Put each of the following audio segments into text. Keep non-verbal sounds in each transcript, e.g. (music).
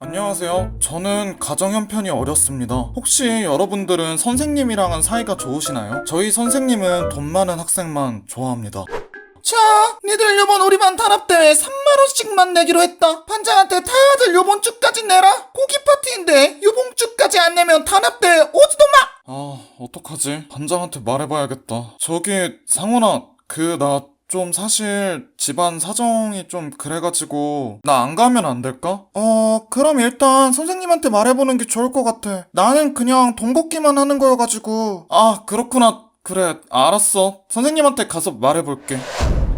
안녕하세요. 저는 가정 형편이 어렵습니다. 혹시 여러분들은 선생님이랑은 사이가 좋으시나요? 저희 선생님은 돈 많은 학생만 좋아합니다. 자, 니들 요번 우리 반 단합대회 3만원씩만 내기로 했다. 반장한테 다들 요번 주까지 내라. 고기 파티인데 요번 주까지 안 내면 단합대회 오지도 마! 아, 어떡하지? 반장한테 말해봐야겠다. 저기, 상훈아, 그, 나 좀 사실 집안 사정이 좀 그래가지고, 나 안 가면 안 될까? 어, 그럼 일단 선생님한테 말해보는 게 좋을 것 같아. 나는 그냥 돈 걷기만 하는 거여가지고. 아, 그렇구나. 그래, 알았어. 선생님한테 가서 말해볼게.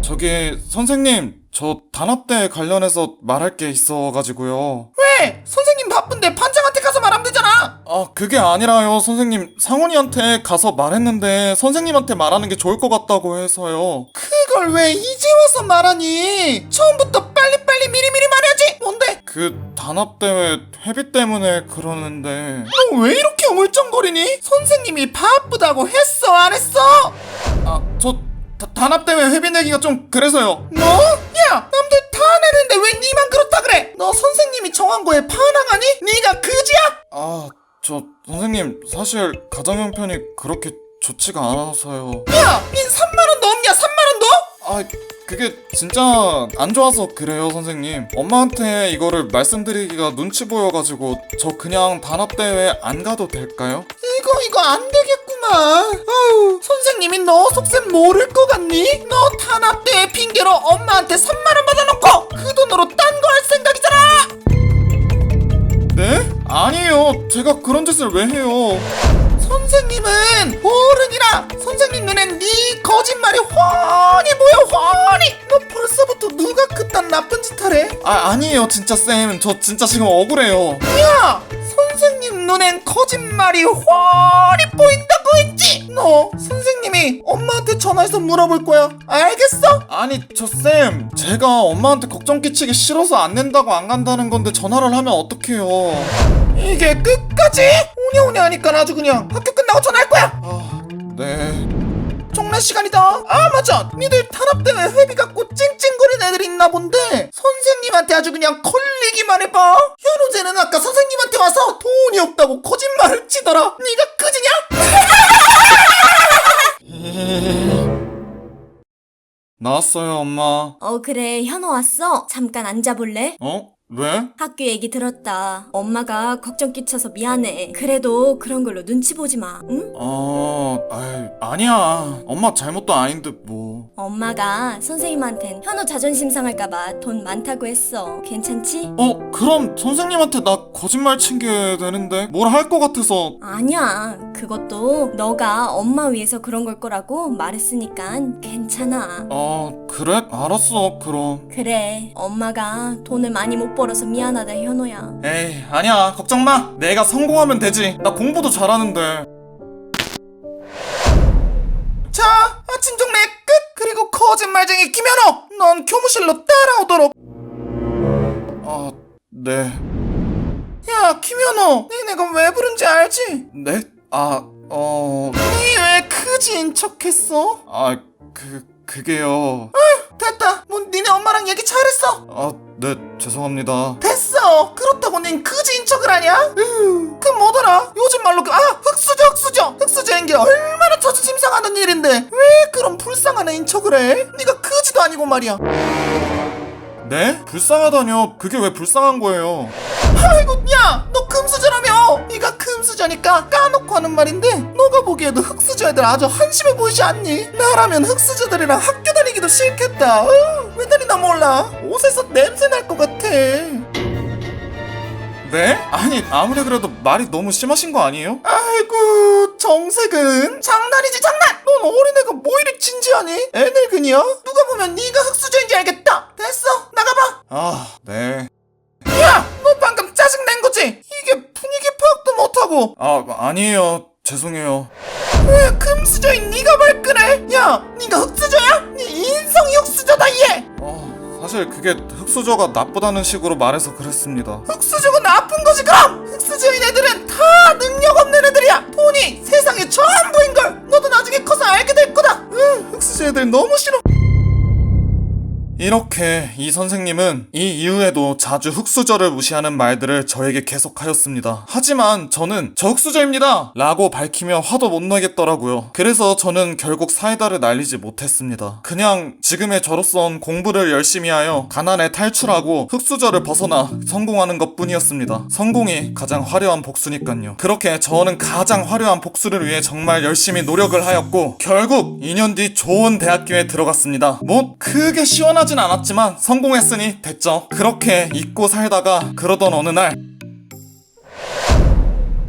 저기, 선생님, 저 단합대 관련해서 말할 게 있어가지고요. 왜? 선생님 바쁜데 반장한테 가서 말하면 되잖아! 아, 그게 아니라요, 선생님. 상훈이한테 가서 말했는데, 선생님한테 말하는 게 좋을 것 같다고 해서요. 그걸 왜 이제 와서 말하니? 처음부터 빨리빨리 미리미리 말해야지! 뭔데? 그, 단합대회 회비 때문에 그러는데. 너 왜 이렇게 우물쩡거리니? 선생님이 바쁘다고 했어 안 했어? 아, 저, 다- 단합대회 회비 내기가 좀 그래서요. 뭐? 야 남들 다 내는데 왜 니만 그렇다 그래? 너 선생님이 정한 거에 반항하니? 니가 그지야? 아, 저, 선생님, 사실, 가정 형편이 그렇게 좋지가 않아서요. 야, 닌 3만원도 없냐 3만원도? 아, 그게 진짜 안 좋아서 그래요, 선생님. 엄마한테 이거를 말씀드리기가 눈치 보여가지고, 저 그냥 단합대회 안 가도 될까요? 이거 이거 안 되겠구만 아우 선생님이 너 속셈 모를 것 같니? 너 탄압대회 핑계로 엄마한테 3만 원 받아놓고 그 돈으로 딴 거 할 생각이잖아 네? 아니에요. 제가 그런 짓을 왜 해요? 선생님은 어른이라 선생님 눈엔 네 거짓말이 훤히 보여 훤히 너 벌써부터 누가 그딴 나쁜 짓 하래? 아, 아니에요, 진짜 쌤. 저 진짜 지금 억울해요. 야! 선생님 눈엔 거짓말이 훤히 보인다고 했지? 너 선생님이 엄마한테 전화해서 물어볼 거야 알겠어? 아니, 저 쌤. 제가 엄마한테 걱정 끼치기 싫어서 안 낸다고 안 간다는 건데 전화를 하면 어떡해요. 이게 끝까지? 오냐오냐 하니까 아주 그냥 학교 끝나고 전화할 거야 아, 네. 종례 시간이다 아 맞아 니들 탄압대회 회비 갖고 찡찡거리는 애들 있나 본데 선생님한테 아주 그냥 걸리기만 해봐 현우재는 아까 선생님한테 와서 돈이 없다고 거짓말을 치더라 니가 그지냐? (laughs) 나왔어요, 엄마. 어, 그래. 현호 왔어? 잠깐 앉아볼래? 어? 왜? 학교 얘기 들었다. 엄마가 걱정 끼쳐서 미안해. 그래도 그런 걸로 눈치 보지 마, 응? 아, 아이, 아니야. 엄마 잘못도 아닌데, 뭐. 엄마가 선생님한텐 현호 자존심 상할까봐 돈 많다고 했어. 괜찮지? 어, 그럼 선생님한테 나 거짓말 친 게 되는데? 뭘 할 것 같아서. 아니야. 그것도 너가 엄마 위해서 그런 걸 거라고 말했으니까 괜찮아. 아, 그래? 알았어, 그럼. 그래. 엄마가 돈을 많이 못 벌어서 미안하다, 현호야. 에이, 아니야. 걱정 마. 내가 성공하면 되지. 나 공부도 잘하는데. 자 아침 종례 끝 그리고 거짓말쟁이 김현우 넌 교무실로 따라오도록 아, 네. 야 김현우 니네가 왜 부른지 알지? 네? 아, 어, 니왜 크지인 척했어? 아, 그, 그게요. 됐다 뭐 니네 엄마랑 얘기 잘했어 아, 네, 죄송합니다. 됐어 그렇다고 닌 크지인 척을 하냐? 으, 그 뭐더라 요즘 말로 그, 아 흑수저 흑수저 흑수저인 게 얼마나 자존심 상하는 일인데 왜 그런 불쌍한 애인 척을 해? 니가 크지도 아니고 말이야 네? 불쌍하다뇨. 그게 왜 불쌍한 거예요? 아이고 야너 금수저라며 네가 금수저니까 까놓고 하는 말인데 너가 보기에도 흑수저 애들 아주 한심해 보이지 않니? 나라면 흑수저들이랑 학교 다니기도 싫겠다 어, 왜 다니나 몰라 옷에서 냄새 날 것 같아 네? 아니, 아무리 그래도 말이 너무 심하신 거 아니에요? 아이고 정색은 장난이지 장난 넌 어린애가 뭐 이리 진지하니? 애늙은이야? 누가 보면 네가 흑수저인지 알겠다 됐어 나가봐 아, 네. 야 너 방금 짜증낸 거지? 못하고 아, 아니에요. 죄송해요. 왜 금수저인 네가 발끈해? 야, 네가 흑수저야? 네 인성이 흑수저다 얘. 어, 사실 그게 흑수저가 나쁘다는 식으로 말해서 그랬습니다. 흑수저가 나쁜 거지 그럼? 흑수저인 애들은 다 능력 없는 애들이야. 돈이 세상의 전부인 걸. 너도 나중에 커서 알게 될 거다. 응, 흑수저 애들 너무 싫어. 이렇게 이 선생님은 이 이후에도 자주 흑수저를 무시하는 말들을 저에게 계속하였습니다. 하지만 저는 저 흑수저입니다! 라고 밝히며 화도 못 내겠더라고요. 그래서 저는 결국 사이다를 날리지 못했습니다. 그냥 지금의 저로선 공부를 열심히 하여 가난에 탈출하고 흑수저를 벗어나 성공하는 것 뿐이었습니다. 성공이 가장 화려한 복수니까요. 그렇게 저는 가장 화려한 복수를 위해 정말 열심히 노력을 하였고 결국 2년 뒤 좋은 대학교에 들어갔습니다. 뭐 크게 시원하 진 않았지만 성공했으니 됐죠. 그렇게 잊고 살다가 그러던 어느 날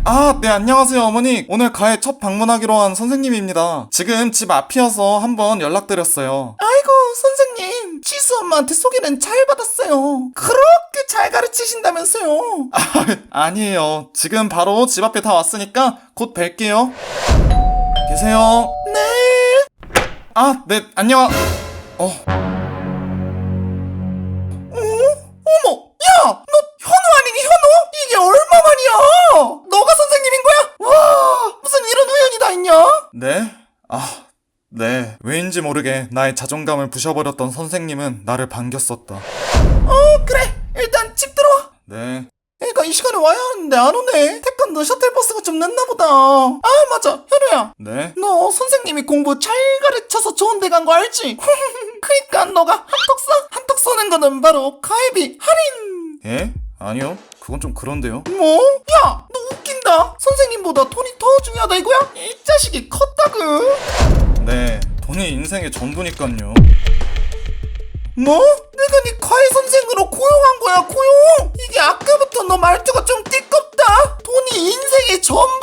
아, 네, 안녕하세요, 어머니. 오늘 가에 첫 방문하기로 한 선생님입니다. 지금 집 앞이어서 한번 연락드렸어요. 아이고 선생님 지수 엄마한테 소개는 잘 받았어요 그렇게 잘 가르치신다면서요 아니에요. 지금 바로 집 앞에 다 왔으니까 곧 뵐게요. 계세요. 네 아, 네, 안녕. 어, 네. 왜인지 모르게 나의 자존감을 부셔버렸던 선생님은 나를 반겼었다. 어 그래 일단 집 들어와 네. 애가 이 시간에 와야 하는데 안 오네 태권도 셔틀버스가 좀 늦나 보다 아 맞아 현우야 네? 너 선생님이 공부 잘 가르쳐서 좋은 데 간 거 알지? (laughs) 그니까 너가 한턱 써? 한턱 쏘는 거는 바로 가입이 할인 예? 아니요. 그건 좀 그런데요. 뭐? 야, 너 웃긴다. 선생님보다 돈이 더 중요하다 이거야? 이 자식이 컸다구. 네. 돈이 인생의 전부니깐요. 뭐? 내가 네 과외 선생으로 고용한 거야, 고용. 이게 아까부터 너 말투가 좀 띠껍다. 돈이 인생의 전부?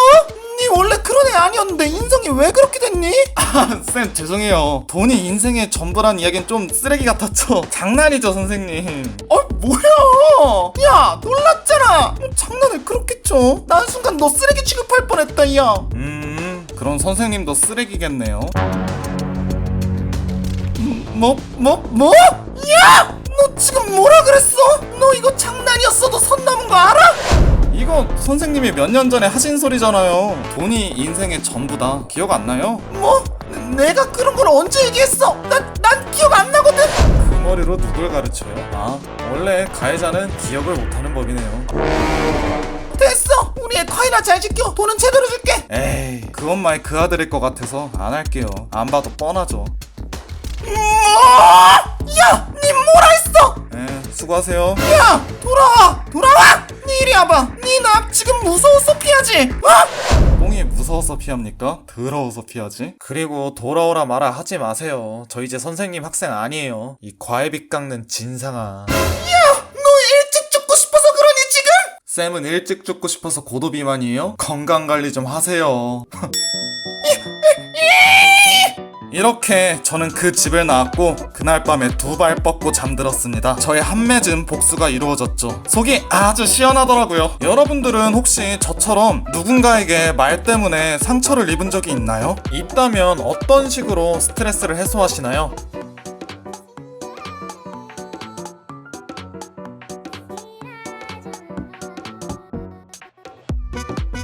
네 원래 그런 애 아니었는데 인성이 왜 그렇게 됐니? (laughs) 아, 쌤, 죄송해요. 돈이 인생의 전부란 이야기는 좀 쓰레기 같았죠? (laughs) 장난이죠, 선생님. 어, 뭐야? 야, 놀랐잖아. 뭐 장난을 그렇게 쳐? 난 순간 너 쓰레기 취급할 뻔했다, 야. 음, 그런 선생님도 쓰레기겠네요. 뭐, 뭐, 뭐? 야! 너 지금 뭐라 그랬어? 너 이거 장난이었어도 선 넘은 거 알아? 이거 선생님이 몇 년 전에 하신 소리잖아요. 돈이 인생의 전부다. 기억 안 나요? 뭐? 내가 그런 걸 언제 얘기했어? 난, 난 기억 안 나거든? 그 머리로 누굴 가르쳐요? 아, 원래 가해자는 기억을 못하는 법이네요. 됐어! 우리 애 과이나 잘 지켜! 돈은 제대로 줄게! 에이, 그 엄마의 그 아들일 것 같아서 안 할게요. 안 봐도 뻔하죠. 뭐? 야! 니 뭐라 했어? 에, 수고하세요. 야! 돌아와! 돌아와! 니 이리 와봐! 니 나 지금 무서워서 피하지? 어? 똥이 무서워서 피합니까? 더러워서 피하지? 그리고 돌아오라 마라 하지 마세요. 저 이제 선생님 학생 아니에요. 이 과외비 깎는 진상아. 너 일찍 죽고 싶어서 그러니 지금? 쌤은 일찍 죽고 싶어서 고도 비만이에요? 건강 관리 좀 하세요. 이렇게 저는 그 집을 나왔고 그날 밤에 두 발 뻗고 잠들었습니다. 저의 한 맺은 복수가 이루어졌죠. 속이 아주 시원하더라고요. 여러분들은 혹시 저처럼 누군가에게 말 때문에 상처를 입은 적이 있나요? 있다면 어떤 식으로 스트레스를 해소하시나요?